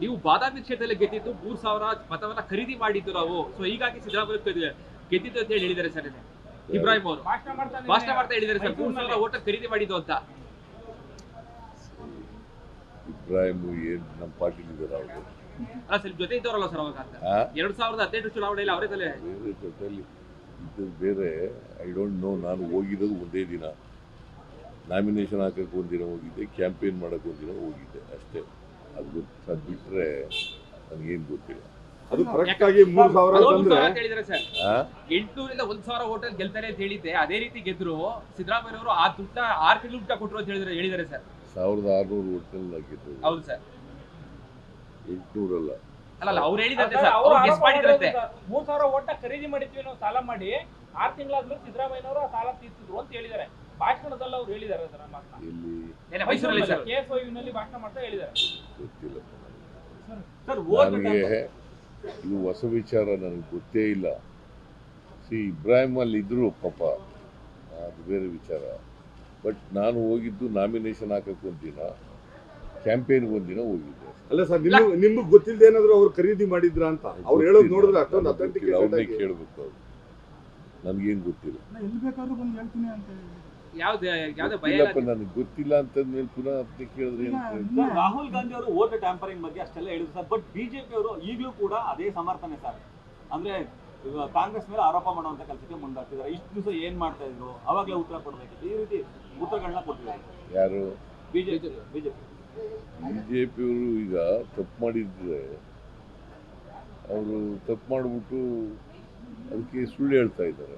ನೀವು ಬಾದಾಮಿ ಕ್ಷೇತ್ರದಲ್ಲಿ ಗೆದ್ದಿದ್ದು ಮೂರ್ ಸಾವಿರ ಮತವನ್ನ ಖರೀದಿ ಮಾಡಿದ್ದು ನಾವು. ಸೊ ಹೀಗಾಗಿ ಸಿದ್ದರಾಮಯ್ಯ ಗೆದ್ದಿದ್ದು ಅಂತ ಹೇಳಿ ಹೇಳಿದ್ದಾರೆ ಸರ್ ಇಬ್ರಾಹಿಂ ಅವರು. ಭಾಷಣ ಮಾಡ್ತಾ ಹೇಳಿದ್ದಾರೆ ಸರ್. ಮೂರ್ ಸಾವಿರ ಓಟ ಖರೀದಿ ಮಾಡಿದ್ದು ಅಂತ. ಇಬ್ರಾಹಿಂ ಏನ್ ನಮ್ಮ ಪಾರ್ಟಿ ಇದಾರೆ ಅವರು? ಅಲ್ಲ ಸರ್ ಜೊತೆ ಇದ್ದವರಲ್ಲ ಸರ್ ಅವಾಗ ಎರಡ್ ಸಾವಿರದ ಹದಿನೆಂಟು ಚುನಾವಣೆಯಲ್ಲಿ ಅವರೇ ತಲೆ ಇದು ಬೇರೆ. ಐ ಡೋಂಟ್ ನೋ ನಾನು ಹೋಗಿರೋದು ಒಂದೇ ದಿನ. ನಾಮಿನೇಷನ್ ಹಾಕಕ್ಕೆ ಒಂದಿನ ಹೋಗಿದ್ದೆ ಕ್ಯಾಂಪೇನ್ ಮಾಡಕ್ಕೆ ಒಂದಿನ ಹೋಗಿದ್ದೆ ಅಷ್ಟೇ. ಅದು ಗೊತ್ತು ಬಿಟ್ಟರೆ ನನಗೇನು ಗೊತ್ತಿಲ್ಲ. ಅದು ಕರೆಕ್ಟ್ ಆಗಿ ಮೂರ್ ಸಾವಿರ ಸರ್? ಎಂಟುನೂರಿಂದ ಒಂದ್ ಸಾವಿರ ಹೋಟೆಲ್ ಗೆಲ್ತಾರೆ ಅಂತ ಹೇಳಿದ್ದೆ. ಅದೇ ರೀತಿ ಗೆದ್ರು. ಸಿದ್ದರಾಮಯ್ಯ ಅವರು ಆ ದುಡ್ಡ ಆರ್ ತಿಂಗಳು ಊಟ ಕೊಟ್ಟರು ಅಂತ ಹೇಳಿದ್ರೆ ಹೇಳಿದ್ದಾರೆ ಸರ್. ಸಾವಿರದ ಆರ್ನೂರು ಹೋಟೆಲ್ ಆಗಿದ್ರು ಹೌದು ಸರ್. ಎಂಟುನೂರಲ್ಲ. ಅಲ್ಲ ಅಲ್ಲ ಅವ್ರು ಹೇಳಿದ್ರಂತೆ ಸರ್, ಅವ್ರು ಅವ್ರು ಗೆಸ್ ಮಾಡಿದ್ರಂತೆ. ಮೂರ್ ಸಾವಿರ ಓಟ ಖರೀದಿ ಮಾಡಿದ್ವಿ ನಾವು ಸಾಲ ಮಾಡಿ ಆರ್ ತಿಂಗಳಾದ್ಮೇಲೆ ಸಿದ್ದರಾಮಯ್ಯನವರು ಆ ಸಾಲ ತೀರ್ಸಿದ್ರು ಅಂತ ಹೇಳಿದ್ದಾರೆ. ಭಾಷಣದಲ್ಲಿ ಅವ್ರು ಹೇಳಿದ್ದಾರೆ ಅದನ್ನ ಮಾತನ್ನ ಮೈಸೂರಲ್ಲಿ ಸರ್. ಕೆ ಎಸ್ನಲ್ಲಿ ಭಾಷಣ ಮಾಡ್ತಾ ಹೇಳಿದ್ದಾರೆ. ಗೊತ್ತಿಲ್ಲ ಸರ್. ನನಗೆ ಇದು ಹೊಸ ವಿಚಾರ ನನಗೆ ಗೊತ್ತೇ ಇಲ್ಲ. ಸಿ ಇಬ್ರಾಹಿಂ ಅಲ್ಲಿ ಇದ್ರು ಪಾಪ. ಅದು ಬೇರೆ ವಿಚಾರ. ಬಟ್ ನಾನು ಹೋಗಿದ್ದು ನಾಮಿನೇಷನ್ ಹಾಕಕ್ಕೆ ಒಂದಿನ ಕ್ಯಾಂಪೇನ್ಗೆ ಒಂದಿನ ಹೋಗಿದ್ದೆ ಅಲ್ಲ ಸರ್ ನಿಮ್ಗೆ ನಿಮ್ಗೆ ಗೊತ್ತಿಲ್ಲದೆ ಏನಾದ್ರು ಅವ್ರು ಖರೀದಿ ಮಾಡಿದ್ರ ಅಂತ? ಅವ್ರು ಹೇಳೋದು ನೋಡಿದ್ರೆ ಅಷ್ಟೊಂದು ಅಥೆಂಟಿಕ್ ಅವ್ರನ್ನೇ ಆಗಿ ಕೇಳಬೇಕು ಅವ್ರು. ನನಗೇನು ಗೊತ್ತಿಲ್ಲ. ಎಲ್ಲಿ ಬೇಕಾದ್ರೂ ಬಂದು ಹೇಳ್ತೀನಿ ಅಂತ ಯಾವ್ದು ಯಾವ್ದೇ ಭಯ ಇಲ್ಲಪ್ಪ ಇಲ್ಲ ನನಗೆ ಗೊತ್ತಿಲ್ಲ ಅಂತಂದ್ಮೇಲೆ ಪುನಃ ಅದಕ್ಕೆ ಕೇಳಿದ್ರೆ ಏನು ಪ್ರಯೋಜನ? ಸರ್, ರಾಹುಲ್ ಗಾಂಧಿ ಅವರು ಓಟ್ ಟ್ಯಾಂಪರಿಂಗ್ ಬಗ್ಗೆ ಅಷ್ಟೆಲ್ಲ ಹೇಳಿದ್ರು ಸರ್ ಬಟ್ ಬಿಜೆಪಿ ಅವರು ಈಗಲೂ ಕೂಡ ಅದೇ ಸಮರ್ಥನೆ ಸರ್. ಅಂದ್ರೆ ಕಾಂಗ್ರೆಸ್ ಮೇಲೆ ಆರೋಪ ಮಾಡುವಂತ ಕೆಲಸಕ್ಕೆ ಮುಂದಾಗ್ತಿದ್ದಾರೆ. ಇಷ್ಟು ದಿವಸ ಏನ್ ಮಾಡ್ತಾ ಇದ್ರು? ಅವಾಗಲೇ ಉತ್ತರ ಕೊಡ್ಬೇಕಿತ್ತು. ಈ ರೀತಿ ಉತ್ತರಗಳನ್ನ ಕೊಟ್ಟಿದ್ದಾರೆ. ಯಾರು? ಬಿಜೆಪಿ ಬಿಜೆಪಿ ಪಿಯವರು ಈಗ ತಪ್ಪು ಮಾಡಿದ್ರೆ ಅವರು ತಪ್ಪು ಮಾಡಿಬಿಟ್ಟು ಅದಕ್ಕೆ ಸುಳ್ಳು ಹೇಳ್ತಾ ಇದ್ದಾರೆ.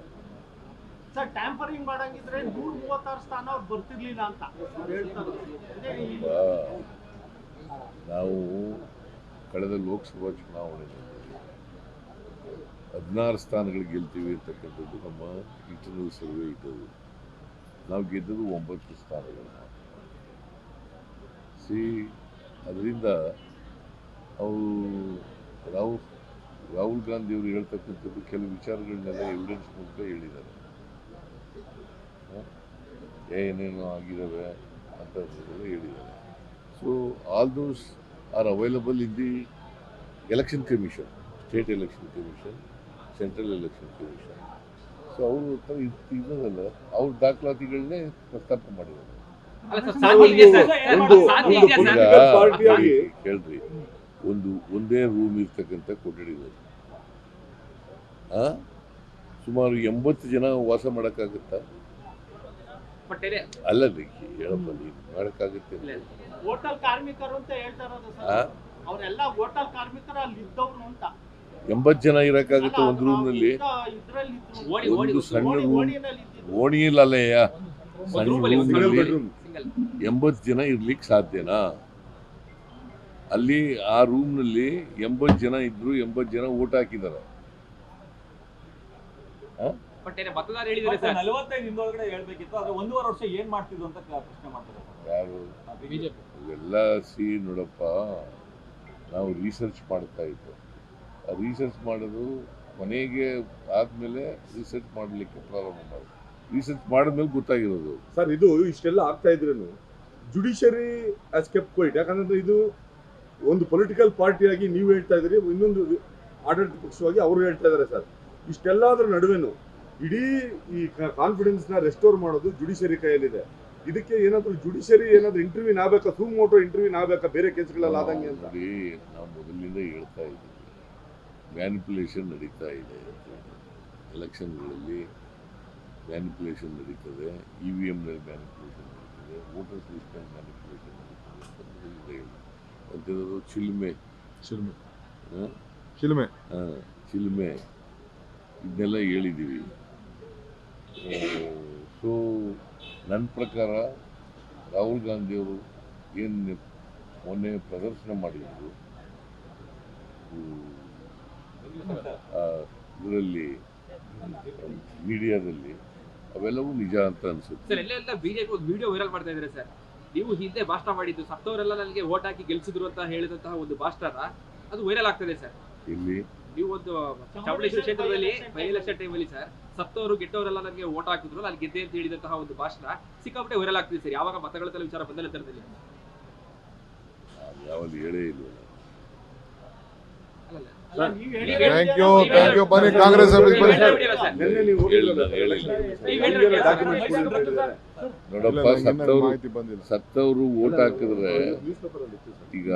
ಸರ್ ಟ್ಯಾಂಪರಿಂಗ್ ಮಾಡಂಗಿದ್ರೆ ನೂರ ಮೂವತ್ತಾರು ಸ್ಥಾನ ಅವ್ರು ಬರ್ತಿರ್ಲಿಲ್ಲ ಅಂತ. ನಾವು ಕಳೆದ ಲೋಕಸಭಾ ಚುನಾವಣೆಯಲ್ಲಿ ಹದಿನಾರು ಸ್ಥಾನಗಳು ಗೆಲ್ತೀವಿ ಅಂತಕ್ಕಂಥದ್ದು ನಮ್ಮ ಇಂಟರ್ನಲ್ ಸರ್ವೆ ಇದ್ದದ್ದು. ನಾವು ಗೆದ್ದದ್ದು ಒಂಬತ್ತು ಸ್ಥಾನಗಳು ಸಿ ಅದರಿಂದ ಅವರು ರಾಹುಲ್ ರಾಹುಲ್ ಗಾಂಧಿಯವರು ಹೇಳ್ತಕ್ಕಂಥದ್ದು ಕೆಲವು ವಿಚಾರಗಳನ್ನೆಲ್ಲ ಎವಿಡೆನ್ಸ್ ಮೂಲಕ ಹೇಳಿದ್ದಾರೆ? ಏನೇನೋ ಆಗಿದ್ದಾವೆ ಅಂತ ಹೇಳಿದ್ದಾರೆ. So all those are available in the election commission state election commission central election commission so ಅವರು ಹತ್ರ ಇರೋದಲ್ಲ ಅವ್ರ ದಾಖಲಾತಿಗಳನ್ನೇ ಪ್ರಸ್ತಾಪ ಮಾಡಿದ್ದಾರೆ. ಕೇಳ್ರಿ. ಒಂದು ಒಂದೇ ರೂಮ್ ಇರ್ತಕ್ಕಂಥ ಕೊಠಡಿಗಳು. ಆ? ಸುಮಾರು ಎಂಬತ್ತು ಜನ ವಾಸ ಮಾಡೋಕ್ಕಾಗುತ್ತಾ? ಅಲ್ಲ ರೀ, ಹೇಳಪ್ಪ ನೀನು ಮಾಡೋಕ್ಕಾಗುತ್ತೆ. ಇಲ್ಲ. ಹೋಟೆಲ್ ಕಾರ್ಮಿಕರು ಅಂತ ಹೇಳ್ತಾ ಇರೋದು? ಸರ್. ಅವರೆಲ್ಲ ಹೋಟೆಲ್ ಕಾರ್ಮಿಕರು ಅಲ್ಲಿ ಇದ್ದವ್ರು ಅಂತ. ಎಂಬತ್ತು ಜನ ಇರಕ್ಕಾಗುತ್ತೆ ಒಂದು ರೂಮ್ನಲ್ಲಿ? ಒಂದು ಸಣ್ಣ ರೂಮ್ ಇದ್ದಿದ್ದು. ಓಣಿಯಲ್ಲಯ್ಯ ಸಣ್ಣ ರೂಮ್ನಲ್ಲಿ ಎಂಬತ್ತು ಜನ ಇರ್ಲಿಕ್ಕೆ ಸಾಧ್ಯನಾ? ಅಲ್ಲಿ ಆ ರೂಮ್ನಲ್ಲಿ ಎಂಬತ್ತು ಜನ ಇದ್ರು ಎಂಬತ್ತು ಜನ ಊಟ ಹಾಕಿದ್ದಾರೆ ಪಟ್ಟೇನೆ ಮತದಾರ ಹೇಳಿದ್ರೆ ಸರ್. ನಲವತ್ತೈದು ಹಿಂದೊಳಗಡೆ ಹೇಳ್ಬೇಕಿತ್ತು ಆದ್ರೆ ಒಂದೂವರೆ ವರ್ಷ ಏನ್ ಮಾಡ್ತಿದ್ರು ಅಂತ ಪ್ರಶ್ನೆ ಮಾಡ್ತಾರೆ ಸರ್. ಯಾರು? ಬಿಜೆಪಿ. ಇವೆಲ್ಲ ಸಿ ನೋಡಪ್ಪ ನಾವು ರಿಸರ್ಚ್ ಮಾಡ್ತಾ ಇದ್ದೆ. ಆ ರಿಸರ್ಚ್ ಮಾಡೋದು ಕೊನೆಗೆ ಆದಮೇಲೆ ರಿಸರ್ಚ್ ಮಾಡಲಿಕ್ಕೆ ಪ್ರಾರಂಭ ಮಾಡೋದು. ರಿಸರ್ಚ್ ಮಾಡಿದ್ಮೇಲೆ ಗೊತ್ತಾಗಿರೋದು. ಸರ್ ಇದು ಇಷ್ಟೆಲ್ಲ ಆಗ್ತಾ ಇದ್ರೂ ಜುಡಿಷರಿ ಆಸ್ ಕೆಪ್ ಕ್ವೈಟ್ ಯಾಕಂದ್ರೆ ಇದು ಒಂದು ಪೊಲಿಟಿಕಲ್ ಪಾರ್ಟಿಯಾಗಿ ನೀವು ಹೇಳ್ತಾ ಇದ್ದೀರಿ ಇನ್ನೊಂದು ಆಡಳಿತ ಪಕ್ಷವಾಗಿ ಅವರು ಹೇಳ್ತಾ ಇದ್ದಾರೆ ಸರ್. ಇಷ್ಟೆಲ್ಲದರ ನಡುವೆನು ಇಡೀ ಈ ಕಾನ್ಫಿಡೆನ್ಸ್ನ ರೆಸ್ಟೋರ್ ಮಾಡೋದು ಜುಡಿಷರಿ ಕೈಯಲ್ಲಿದೆ. ಇದಕ್ಕೆ ಏನಾದರೂ ಜುಡಿಷರಿ ಏನಾದರೂ ಇಂಟರ್ವ್ಯೂ ಆಗ್ಬೇಕಾ ಸೂಮ್ ಮೋಟೋ ಇಂಟರ್ವ್ಯೂನ್ ಆಗ್ಬೇಕಾ ಬೇರೆ ಕೇಸ್ಗಳಲ್ಲಿ ಆದಂಗೆ ಅಂತ. ನಾವು ಮೊದಲಿಂದ ಹೇಳ್ತಾ ಇದ್ದೀವಿ. ಮ್ಯಾನಿಪುಲೇಷನ್ ನಡೀತಾ ಇದೆ ಎಲೆಕ್ಷನ್ಗಳಲ್ಲಿ ಮ್ಯಾನಿಪುಲೇಷನ್ ನಡೀತದೆ. ಇ ವಿ ಎಮ್ನಲ್ಲಿ ಮ್ಯಾನಿಪುಲೇಷನ್ ನಡೀತದೆ. ವೋಟರ್ ಲಿಸ್ಟ್ನಲ್ಲಿ ಮ್ಯಾನಿಪುಲೇಷನ್ ನಡೀತದೆ ಅಂತ ಹೇಳಿದ್ರು ಚಿಲ್ಮೆ? ಚಿಲ್ಮೆ. ಶಿಲ್ಮೆ ಹ? ಚಿಲ್ಮೆ. ಇದನ್ನೆಲ್ಲ ಹೇಳಿದ್ದೀವಿ. ಸೊ ನನ್ನ ಪ್ರಕಾರ ರಾಹುಲ್ ಗಾಂಧಿಯವರು ಏನು ಮೊನ್ನೆ ಪ್ರದರ್ಶನ ಮಾಡಿದ್ರು ಇದರಲ್ಲಿ ಮೀಡಿಯಾದಲ್ಲಿ ಅವೆಲ್ಲವೂ ನಿಜ ಅಂತ ಅನ್ಸುತ್ತೆ. ಸರ್ ಎಲ್ಲೆಲ್ಲ ಬಿಜೆಪಿ ಒಂದು ವಿಡಿಯೋ ವೈರಲ್ ಮಾಡ್ತಾ ಇದ್ದಾರೆ ಸರ್. ನೀವು ಹಿಂದೆ ಭಾಷಣ ಮಾಡಿದ್ದು ಸತ್ತವರೆಲ್ಲ ನನಗೆ ಓಟ್ ಹಾಕಿ ಗೆಲ್ಸಿದ್ರು ಅಂತ ಹೇಳಿದಂತಹ ಒಂದು ಭಾಷಣ ಅದು ವೈರಲ್ ಆಗ್ತದೆ ಸರ್. ಇಲ್ಲಿ ನೀವು ಒಂದು ಚಾಮುಂಡೇಶ್ವರಿ ಕ್ಷೇತ್ರದಲ್ಲಿ ಬೈ ಎಲೆಕ್ಷನ್ ಟೈಮಲ್ಲಿ ಸರ್ ಸತ್ತವರು ಗೆಟ್ಟವರೆಲ್ಲ ನನಗೆ ಓಟ್ ಹಾಕಿದ್ರು. ನಾನು ಗೆದ್ದೆ ಅಂತ ಹೇಳಿದಂತಹ ಒಂದು ಭಾಷಣ ಸಿಕ್ಕಾಪಟ್ಟೆ ವೈರಲ್ ಆಗ್ತಿದೆ ಸರ್. ಯಾವಾಗ ಮತಗಳ ವಿಚಾರ ಬಂದಲ್ಲ ತರದಲ್ಲಿ ಹೇಳೇ ಇಲ್ಲ ಅಲ್ಲ, ನೀವ್ ಹೇಳಿ- Thank you, thank you. ಬನ್ನಿ, ಕಾಂಗ್ರೆಸ್. ನೋಡಪ್ಪ ಸತ್ತವರು ಸತ್ತವರು ಓಟ್ ಹಾಕಿದ್ರೆ ಅಲ್ಲಿ. ಈಗ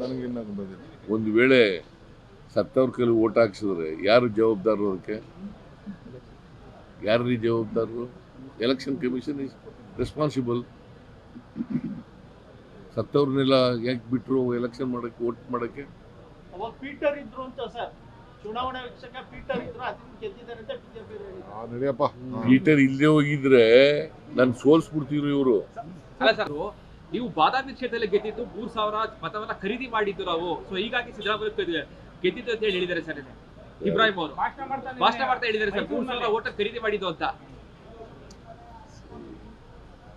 ನನಗೆ ಇನ್ನ ಬಂದಿಲ್ಲ. ಒಂದು ವೇಳೆ ಸತ್ತವ್ರ ಕೈಲಿ ಓಟ್ ಹಾಕ್ಸಿದ್ರೆ ಯಾರು ಜವಾಬ್ದಾರರು ಅದಕ್ಕೆ? ಯಾರ್ರೀ ಜವಾಬ್ದಾರರು? ಎಲೆಕ್ಷನ್ ಕಮಿಷನ್ ಇಸ್ ರೆಸ್ಪಾನ್ಸಿಬಲ್ ಸತ್ತವ್ರನ್ನೆಲ್ಲ ಯಾಕೆ ಬಿಟ್ರು ಎಲೆಕ್ಷನ್ ಮಾಡಕ್ಕೆ ವೋಟ್ ಮಾಡಕ್ಕೆ? ಅವಾಗ ಪೀಟರ್ ಇಲ್ಲದೆ ಹೋಗಿದ್ರೆ ನಾನು ಸೋಲ್ಸ್ಬಿಡ್ತಿದ್ರು ಇವರು. ಅಲ್ಲ ಸರ್ ನೀವು ಬಾದಾಮಿ ಕ್ಷೇತ್ರದಲ್ಲಿ ಗೆದ್ದಿದ್ದು ಮೂರ್ ಸಾವಿರ ಮತವನ್ನ ಖರೀದಿ ಮಾಡಿದ್ದು ನಾವು. ಸೊ ಹೀಗಾಗಿ ಸಿದ್ದರಾಮಯ್ಯ ಗೆದ್ದಿದ್ದು ಅಂತ ಹೇಳಿ ಹೇಳಿದ್ದಾರೆ ಸರ್ ಇದು. ಇಬ್ರಾಹಿಂ ಅವರು. ಭಾಷಣ ಮಾಡ್ತಾ ಹೇಳಿದ್ದಾರೆ ಸರ್. ಮೂರು ಸಾವಿರ ಓಟ ಖರೀದಿ ಮಾಡಿದ್ದು ಅಂತ.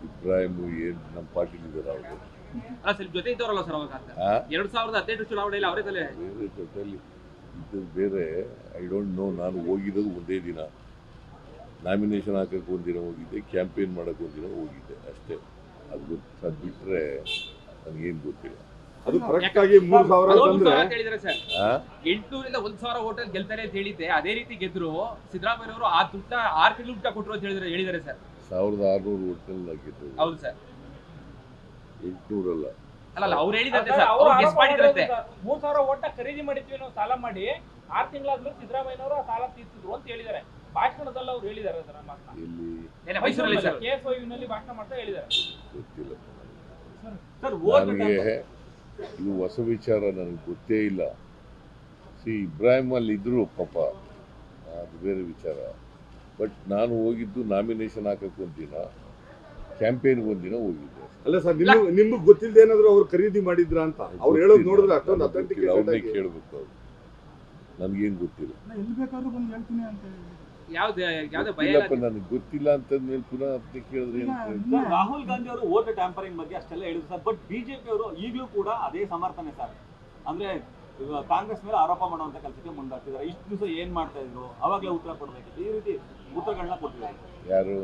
ಇಬ್ರಾಹಿಂ ಏನ್ ನಮ್ಮ ಪಾರ್ಟಿ ಲೀಡರ್ ಅವರು? ಅಲ್ಲ ಸರ್ ಜೊತೆ ಇದ್ದವರಲ್ಲ ಸರ್ ಅವಾಗ? ಎರಡ್ ಸಾವಿರದ ಹದಿನೆಂಟು ಚುನಾವಣೆಯಲ್ಲಿ ಅವರೇ ತಲೆ. ಬೇರೆ ಇದು ಬೇರೆ ಐ ಡೋಂಟ್ ನೋ ನಾನು ಹೋಗಿರೋದು ಒಂದೇ ದಿನ. ನಾಮಿನೇಷನ್ ಹಾಕಕ್ಕೆ ಒಂದಿನ ಹೋಗಿದ್ದೆ ಕ್ಯಾಂಪೇನ್ ಮಾಡಕ್ಕೆ ಒಂದಿನ ಹೋಗಿದ್ದೆ ಅಷ್ಟೇ. ಅದು ಗೊತ್ತು ಅದು ಬಿಟ್ಟರೆ ನನಗೇನು ಗೊತ್ತಿಲ್ಲ. ಅದು ಕರೆಕ್ಟ್ ಆಗಿ ಮೂರ್ ಸಾವಿರ ಬಂದ್ರೆ ಸರ್? ಎಂಟುನೂರಿಂದ ಒಂದ್ ಸಾವಿರ ಹೋಟೆಲ್ ಗೆಲ್ತಾರೆ ಅಂತ ಹೇಳಿದ್ದೆ. ಅದೇ ರೀತಿ ಗೆದ್ರು. ಸಿದ್ದರಾಮಯ್ಯ ಅವರು ಆ ದುಡ್ಡ ಆರ್ ತಿಂಗಳು ಊಟ ಕೊಟ್ಟರು ಅಂತ ಹೇಳಿದ್ರೆ ಹೇಳಿದ್ದಾರೆ ಸರ್. ಸಾವಿರದ ಆರ್ನೂರು ಹೋಟೆಲ್ ಹಾಕಿದ್ದು ಹೌದು ಸರ್. ಎಂಟುನೂರಲ್ಲ? ಅಲ್ಲ ಅಲ್ಲ ಅವ್ರು ಹೇಳಿದಂತೆ ಸರ್, ಅವ್ರು ಅವ್ರು ಗೆಸ್ ಮಾಡಿದ್ರಂತೆ. ಮೂರ್ ಸಾವಿರ ಓಟ ಖರೀದಿ ಮಾಡಿದ್ವಿ ನಾವು ಸಾಲ ಮಾಡಿ ಆರ್ ತಿಂಗಳಾದ್ಮೇಲೆ ಸಿದ್ದರಾಮಯ್ಯನವರು ಆ ಸಾಲ ತೀರ್ಸಿದ್ರು ಅಂತ ಹೇಳಿದ್ದಾರೆ. ಭಾಷಣದಲ್ಲಿ ಅವ್ರು ಹೇಳಿದ್ದಾರೆ ಸರ್ ಮಾತನ್ನ. ಮೈಸೂರಲ್ಲಿ ಸರ್ ಕೆ ಎಸ್ನಲ್ಲಿ ಭಾಷಣ ಮಾಡ್ತಾ ಹೇಳಿದ್ದಾರೆ. ಗೊತ್ತಿಲ್ಲ. ಸರ್ ಓಟ್ ಇದು ಹೊಸ ವಿಚಾರ ನನಗೆ ಗೊತ್ತೇ ಇಲ್ಲ. ಸಿ ಇಬ್ರಾಹಿಂ ಅಲ್ಲಿ ಇದ್ರು ಪಾಪ ಅದು ಬೇರೆ ವಿಚಾರ. ಬಟ್ ನಾನು ಹೋಗಿದ್ದು ನಾಮಿನೇಷನ್ ಹಾಕಕ್ಕೆ ಒಂದಿನ ಕ್ಯಾಂಪೇನ್ಗೆ ಒಂದಿನ ಹೋಗಿದ್ದೆ ಅಲ್ಲ ಸರ್ ನಿಮ್ಗೆ ನಿಮ್ಗೆ ಗೊತ್ತಿಲ್ಲದೆ ಏನಾದ್ರು ಅವ್ರು ಖರೀದಿ ಮಾಡಿದ್ರ ಅಂತ? ಅವ್ರು ಹೇಳೋದು ನೋಡಿದ್ರೆ ಅಷ್ಟೊಂದು ಅಥೆಂಟಿಕ್ ಅವ್ರನ್ನೇ ಆಗಿ ಕೇಳಬೇಕು ಅವ್ರು. ನನಗೇನು ಗೊತ್ತಿಲ್ಲ. ಎಲ್ಲಿ ಬೇಕಾದ್ರೂ ಬಂದು ಹೇಳ್ತೀನಿ ಅಂತ ನನಗೆ ಗೊತ್ತಿಲ್ಲ ಅಂತಂದ್ಮೇಲೆ ಪುನಃ ಅದನ್ನೇ ಕೇಳಿದ್ರೆ? ಸರ್ ರಾಹುಲ್ ಗಾಂಧಿ ಅವರು ವೋಟ್ ಟ್ಯಾಂಪರಿಂಗ್ ಬಗ್ಗೆ ಅಷ್ಟೆಲ್ಲ ಹೇಳಿದ್ರು ಸರ್. ಬಟ್ ಬಿಜೆಪಿ ಅವರು ಈಗಲೂ ಕೂಡ ಅದೇ ಸಮರ್ಥನೆ ಸರ್. ಅಂದ್ರೆ ಕಾಂಗ್ರೆಸ್ ಮೇಲೆ ಆರೋಪ ಮಾಡುವಂತ ಕೆಲಸಕ್ಕೆ ಮುಂದಾಗ್ತಿದ್ದಾರೆ. ಇಷ್ಟು ದಿವಸ ಏನ್ ಮಾಡ್ತಾ ಇದ್ರು? ಅವಾಗಲೇ ಉತ್ತರ ಕೊಡ್ಬೇಕಿತ್ತು. ಈ ರೀತಿ ಉತ್ತರಗಳನ್ನ ಕೊಟ್ಟಿದ್ದಾರೆ. ಯಾರು?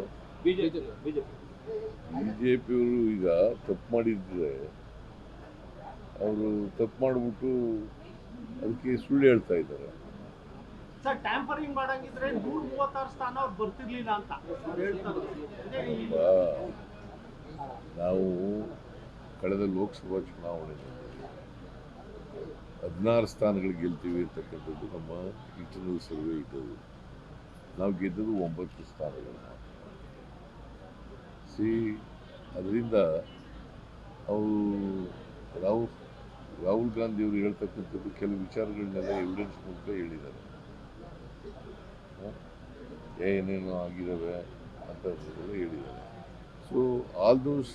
ಬಿಜೆಪಿ ಬಿಜೆಪಿ ಬಿ ಜೆ ಪಿಯವರು ಈಗ ತಪ್ಪು ಮಾಡಿದ್ರೆ ಅವರು ತಪ್ಪು ಮಾಡಿಬಿಟ್ಟು ಅದಕ್ಕೆ ಸುಳ್ಳು ಹೇಳ್ತಾ ಇದ್ದಾರೆ. ಸರ್ ಟ್ಯಾಂಪರಿಂಗ್ ಮಾಡಂಗಿದ್ರೆ ನೂರ ಮೂವತ್ತಾರು ಸ್ಥಾನ ಅವ್ರು ಬರ್ತಿರ್ಲಿಲ್ಲ ಅಂತ. ನಾವು ಕಳೆದ ಲೋಕಸಭಾ ಚುನಾವಣೆಯಲ್ಲಿ ಹದಿನಾರು ಸ್ಥಾನಗಳು ಗೆಲ್ತೀವಿ ಅಂತಕ್ಕಂಥದ್ದು ನಮ್ಮ ಇಂಟರ್ನಲ್ ಸರ್ವೆ ಇದ್ದದ್ದು. ನಾವು ಗೆದ್ದದ್ದು ಒಂಬತ್ತು ಸ್ಥಾನಗಳು ಸಿ ಅದರಿಂದ ಅವರು ರಾಹುಲ್ ರಾಹುಲ್ ಗಾಂಧಿ ಅವರು ಹೇಳ್ತಕ್ಕಂಥದ್ದು ಕೆಲವು ವಿಚಾರಗಳನ್ನೆಲ್ಲ ಎವಿಡೆನ್ಸ್ ಮೂಲಕ ಹೇಳಿದ್ದಾರೆ? ಏನೇನೋ ಆಗಿದ್ದಾವೆ ಅಂತ ಹೇಳಿದ್ದಾರೆ. So all those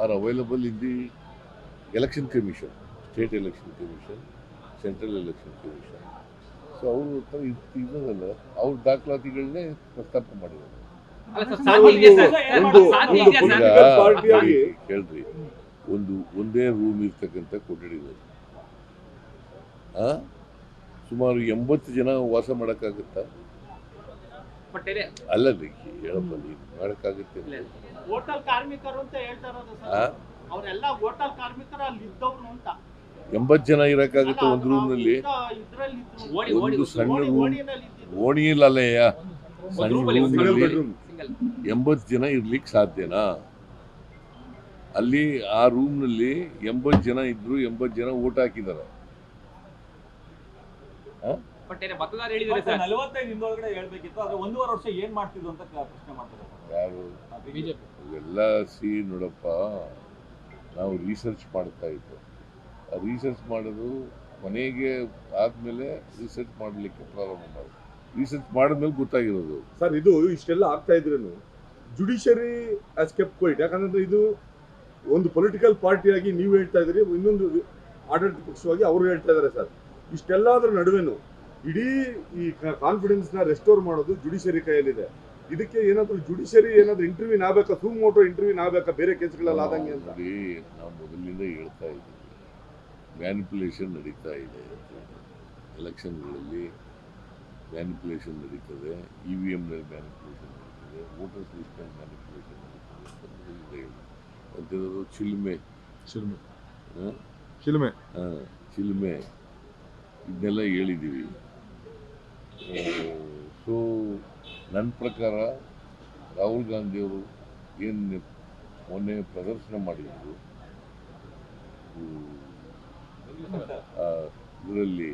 are available in the election commission state election commission central election commission so ಅವರು ಇರೋದಲ್ಲ ಅವ್ರ ದಾಖಲಾತಿಗಳನ್ನೇ ಪ್ರಸ್ತಾಪ ಮಾಡಿದ್ದಾರೆ. ಕೇಳ್ರಿ. ಒಂದು ಒಂದೇ ರೂಮ್ ಇರ್ತಕ್ಕಂಥ ಕೊಠಡಿಗಳು. ಆ? ಸುಮಾರು ಎಂಬತ್ತು ಜನ ವಾಸ ಮಾಡೋಕ್ಕಾಗುತ್ತಾ? ಇದೆ ಅಲ್ಲ ರೀ ಹೇಳಪ್ಪ ನೀನು ಮಾಡೋಕ್ಕಾಗುತ್ತೆ. ಹೋಟೆಲ್ ಕಾರ್ಮಿಕರು ಅಂತ ಹೇಳ್ತಾ ಇರೋದು? ಸರ್. ಅವರೆಲ್ಲ ಹೋಟೆಲ್ ಕಾರ್ಮಿಕರು ಅಲ್ಲಿ ಇದ್ದವ್ರು ಅಂತ. ಎಂಬತ್ತು ಜನ ಇರೋಕ್ಕಾಗುತ್ತೆ ಒಂದು ರೂಮ್ನಲ್ಲಿ ಒಂದು ಸಣ್ಣ ಓಣಿ ರೂಮ್ ಓಣಿಯಲ್ಲಯ್ಯ ಸಣ್ಣ ರೂಮ್ನಲ್ಲಿ ಎಂಬತ್ತು ಜನ ಇರ್ಲಿಕ್ಕೆ ಸಾಧ್ಯನಾ? ಅಲ್ಲಿ ಆ ರೂಮ್ನಲ್ಲಿ ಎಂಬತ್ತು ಜನ ಇದ್ರು ಎಂಬತ್ತು ಜನ ಊಟ ಹಾಕಿದ್ದಾರೆ ಬಟ್ ಮತದಾರ ಹೇಳಿದ್ರೆ ಸರ್. ನಲವತ್ತೈದು ಹಿಂದೊಳಗಡೆ ಹೇಳ್ಬೇಕಿತ್ತು ಆದ್ರೆ ಒಂದೂವರೆ ವರ್ಷ ಏನ್ ಮಾಡ್ತಿದ್ರು ಅಂತ ಪ್ರಶ್ನೆ ಮಾಡ್ತಾರೆ ಸರ್. ಯಾರು? ಬಿಜೆಪಿ. ಇವೆಲ್ಲ ಸಿ ನೋಡಪ್ಪ ನಾವು ರಿಸರ್ಚ್ ಮಾಡ್ತಾ ಇದ್ದೆ. ಆ ರಿಸರ್ಚ್ ಮಾಡೋದು ಕೊನೆಗೆ ಆದ್ಮೇಲೆ ರಿಸರ್ಚ್ ಮಾಡಲಿಕ್ಕೆ ಪ್ರಾರಂಭ ಮಾಡೋದು ರಿಸರ್ಚ್ ಮಾಡಿದ್ಮೇಲೆ ಗೊತ್ತಾಗಿರೋದು. ಸರ್ ಇದು ಇಷ್ಟೆಲ್ಲ ಆಗ್ತಾ ಇದ್ರೇನು? ಜುಡಿಷರಿ ಆಸ್ ಕೆಪ್ ಕ್ವೈಟ್ ಯಾಕಂದ್ರೆ ಇದು ಒಂದು ಪೊಲಿಟಿಕಲ್ ಪಾರ್ಟಿಯಾಗಿ ನೀವು ಹೇಳ್ತಾ ಇದ್ದೀರಿ ಇನ್ನೊಂದು ಆಡಳಿತ ಪಕ್ಷವಾಗಿ ಅವರು ಹೇಳ್ತಾ ಇದ್ದಾರೆ ಸರ್. ಇಷ್ಟೆಲ್ಲದರ ನಡುವೆನು ಇಡೀ ಈ ಕಾನ್ಫಿಡೆನ್ಸ್ನ ರೆಸ್ಟೋರ್ ಮಾಡೋದು ಜುಡಿಷರಿ ಕೈಯಲ್ಲಿದೆ. ಇದಕ್ಕೆ ಏನಾದ್ರು ಜುಡಿಷರಿ ಏನಾದ್ರು ಇಂಟರ್ವ್ಯೂ ಆಗ್ಬೇಕಾ ಸೂಮ್ ಮೋಟೋ ಇಂಟರ್ವ್ಯೂ ಆಗ್ಬೇಕಾ ಬೇರೆ ಕೇಸ್ಗಳಲ್ಲಿ ಆದಂಗೆ ಅಂತ. ನಾವು ಮೊದಲಿಂದ ಹೇಳ್ತಾ ಇದ್ದೀವಿ. ಮ್ಯಾನಿಪುಲೇಷನ್ ನಡೀತಾ ಇದೆ ಎಲೆಕ್ಷನ್ಗಳಲ್ಲಿ ಮ್ಯಾನಿಪುಲೇಷನ್ ನಡೀತದೆ. ಇ ವಿ ಎಮ್ನಲ್ಲಿ ಮ್ಯಾನಿಪುಲೇಷನ್ ನಡೀತದೆ. ವೋಟರ್ ಲಿಸ್ಟ್ನಲ್ಲಿ ಮ್ಯಾನಿಪುಲೇಷನ್ ನಡೀತದೆ ಅಂತ ಮೊದಲಿಂದ ಹೇಳಿ. ಅಂಥದ್ದು ಚಿಲ್ಮೆ. ಚಿಲ್ಮೆ. ಹ? ಚಿಲ್ಮೆ. ಹಾಂ ಚಿಲ್ಮೆ. ಇದನ್ನೆಲ್ಲ ಹೇಳಿದ್ದೀವಿ ಸೊ ನನ್ನ ಪ್ರಕಾರ ರಾಹುಲ್ ಗಾಂಧಿಯವರು ಏನು ಮೊನ್ನೆ ಪ್ರದರ್ಶನ ಮಾಡಿದ್ರು ಇದರಲ್ಲಿ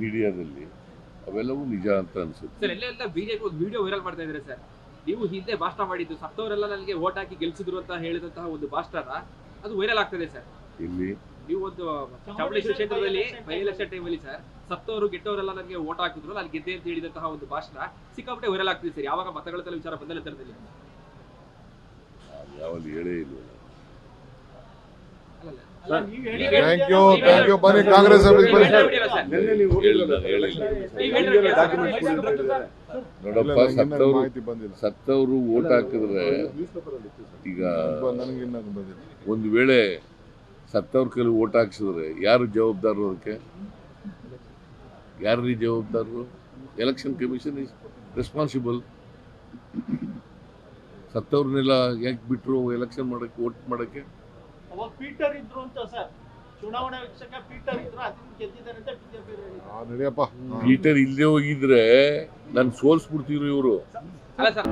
ಮೀಡಿಯಾದಲ್ಲಿ ಅವೆಲ್ಲವೂ ನಿಜ ಅಂತ ಅನ್ಸುತ್ತೆ. ಸರ್ ಎಲ್ಲೆಲ್ಲ ಬಿಜೆಪಿ ಒಂದು ವಿಡಿಯೋ ವೈರಲ್ ಮಾಡ್ತಾ ಇದ್ದಾರೆ ಸರ್. ನೀವು ಹಿಂದೆ ಭಾಷಣ ಮಾಡಿದ್ದು ಸತ್ತವರೆಲ್ಲ ನನಗೆ ಓಟ್ ಹಾಕಿ ಗೆಲ್ಸಿದ್ರು ಅಂತ ಹೇಳಿದಂತಹ ಒಂದು ಭಾಷಣ ಅದು ವೈರಲ್ ಆಗ್ತದೆ ಸರ್. ಇಲ್ಲಿ ನೀವು ಒಂದು ಚಾಮುಂಡೇಶ್ವರಿ ಕ್ಷೇತ್ರದಲ್ಲಿ ಬೈ ಎಲೆಕ್ಷನ್ ಟೈಮಲ್ಲಿ ಸರ್ ಸತ್ತವರು ಗೆಟ್ಟವರೆಲ್ಲ ನನಗೆ ಓಟ್ ಹಾಕಿದ್ರು ಅಲ್ಲಿ ಗೆದ್ದೆ ಅಂತ ಹೇಳಿದಂತಹ ಒಂದು ಭಾಷಣ ಸಿಕ್ಕಾಪಟ್ಟೆ ವೈರಲ್ ಆಗ್ತಿದೆ ಸರ್ ಯಾವಾಗ ಮತಗಳ ವಿಚಾರ ಬಂದ ನಂತರದಲ್ಲಿ ಅದು ಯಾವಲ್ಲಿ ಹೇಳೇ ಇಲ್ಲ ಅಲ್ಲಲ್ಲ. ಅಲ್ಲ, ನೀವ್ ಥ್ಯಾಂಕ್ ಯು ಥ್ಯಾಂಕ್ ಯು ಬನ್ನಿ ಕಾಂಗ್ರೆಸ್ ಆಫೀಸ್ ಬನ್ನಿ ವಿಡಿಯೋ ವಿಡಿಯೋ ಸರ್. ನಿನ್ನೆ ನೀವು ಹೇಳಿಲ್ಲ, ಹೇಳಿಲ್ಲ. ಡಾಕ್ಯುಮೆಂಟ್ಸ್ ಇಲ್ಲ, ನೋಡಪ್ಪ ಸತ್ತವರು ಮಾಹಿತಿ ಬಂದಿಲ್ಲ ಸತ್ತವರು ಓಟ್ ಹಾಕಿದ್ರೆ ಈಗ ಒಂದು ವೇಳೆ ಸತ್ತವ್ರ ಕೈಲಿ ಓಟ್ ಹಾಕ್ಸಿದ್ರೆ ಯಾರು ಜವಾಬ್ದಾರರು ಅದಕ್ಕೆ? ಯಾರ್ರೀ ಜವಾಬ್ದಾರರು? ಎಲೆಕ್ಷನ್ ಕಮಿಷನ್ ಇಸ್ ರೆಸ್ಪಾನ್ಸಿಬಲ್ ಸತ್ತವ್ರನ್ನೆಲ್ಲ ಯಾಕೆ ಬಿಟ್ಟರು ಎಲೆಕ್ಷನ್ ಮಾಡೋಕ್ಕೆ ವೋಟ್ ಮಾಡೋಕ್ಕೆ? ಅವಾಗ ಪೀಟರ್ ಇದ್ರು ಅಂತ ಸರ್ ಚುನಾವಣಾ ವೀಕ್ಷಕ ಪೀಟರ್ ಇದ್ರು ಅದನ್ನ ಗೆದ್ದಿದ್ದಾರೆ ಅಂತ ಬಿಜೆಪಿ ಆ, ನಡಿಯಪ್ಪ. ಪೀಟರ್ ಇಲ್ಲದೆ ಹೋಗಿದ್ರೆ ನಾನು ಸೋಲ್ಸ್ಬಿಡ್ತಿದ್ರು ಇವರು. ಅಲ್ಲ ಸರ್